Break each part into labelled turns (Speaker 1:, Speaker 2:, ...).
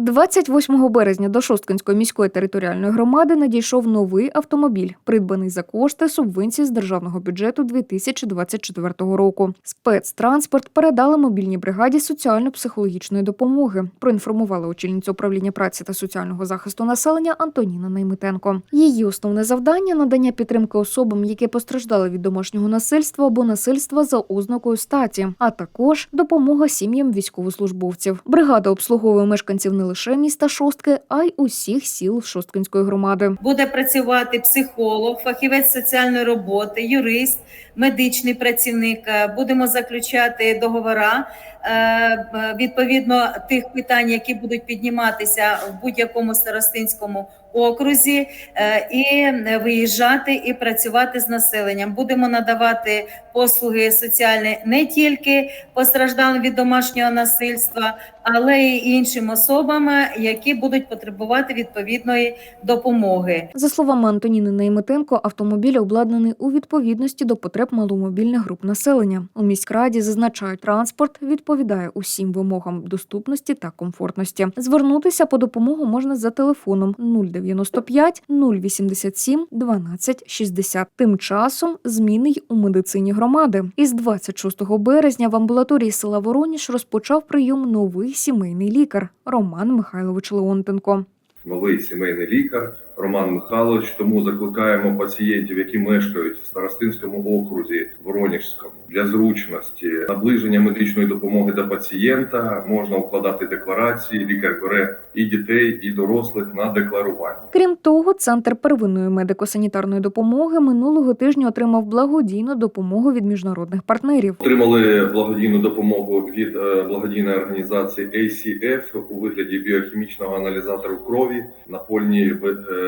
Speaker 1: 28 березня до Шосткинської міської територіальної громади надійшов новий автомобіль, придбаний за кошти субвенції з державного бюджету 2024 року. Спецтранспорт передали мобільній бригаді соціально-психологічної допомоги. Проінформувала очільниця управління праці та соціального захисту населення Антоніна Наймитенко. Її основне завдання надання підтримки особам, які постраждали від домашнього насильства або насильства за ознакою статі, а також допомога сім'ям військовослужбовців. Бригада обслуговує мешканців лише міста Шостки, а й усіх сіл Шосткинської громади.
Speaker 2: Буде працювати психолог, фахівець соціальної роботи, юрист, медичний працівник. Е, Будемо заключати договора е, відповідно тих питань, які будуть підніматися в будь-якому старостинському окрузі, е, і виїжджати і працювати з населенням. Будемо надавати послуги соціальні не тільки постраждалим від домашнього насильства, але й іншим особам, які будуть потребувати відповідної допомоги.
Speaker 1: За словами Антоніни Нейметенко, автомобіль обладнаний у відповідності до потреб маломобільних груп населення. У міськраді зазначають, транспорт відповідає усім вимогам доступності та комфортності. Звернутися по допомогу можна за телефоном 095 087 12 60. Тим часом зміни й у медицині громади. Із 26 березня в амбулаторії села Вороніж розпочав прийом новий сімейний лікар Роман Михайлович Леонтенко.
Speaker 3: новий сімейний лікар Роман Михайлович. Тому закликаємо пацієнтів, які мешкають в Старостинському окрузі Воронежському для зручності наближення медичної допомоги до пацієнта. Можна укладати декларації. Лікар бере і дітей, і дорослих на декларування.
Speaker 1: Крім того, центр первинної медико-санітарної допомоги минулого тижня отримав благодійну допомогу від міжнародних партнерів.
Speaker 3: Отримали благодійну допомогу від е, благодійної організації ACF у вигляді біохімічного аналізатору крові, напольні е,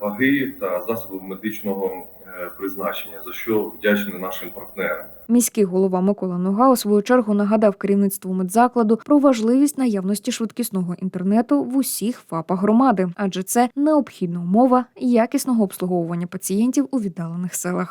Speaker 3: ваги та засоби медичного е, призначення, за що вдячний нашим партнерам.
Speaker 1: Міський голова Микола Нога у свою чергу нагадав керівництву медзакладу про важливість наявності швидкісного інтернету в усіх ФАПах громади, адже це необхідна умова якісного обслуговування пацієнтів у віддалених селах.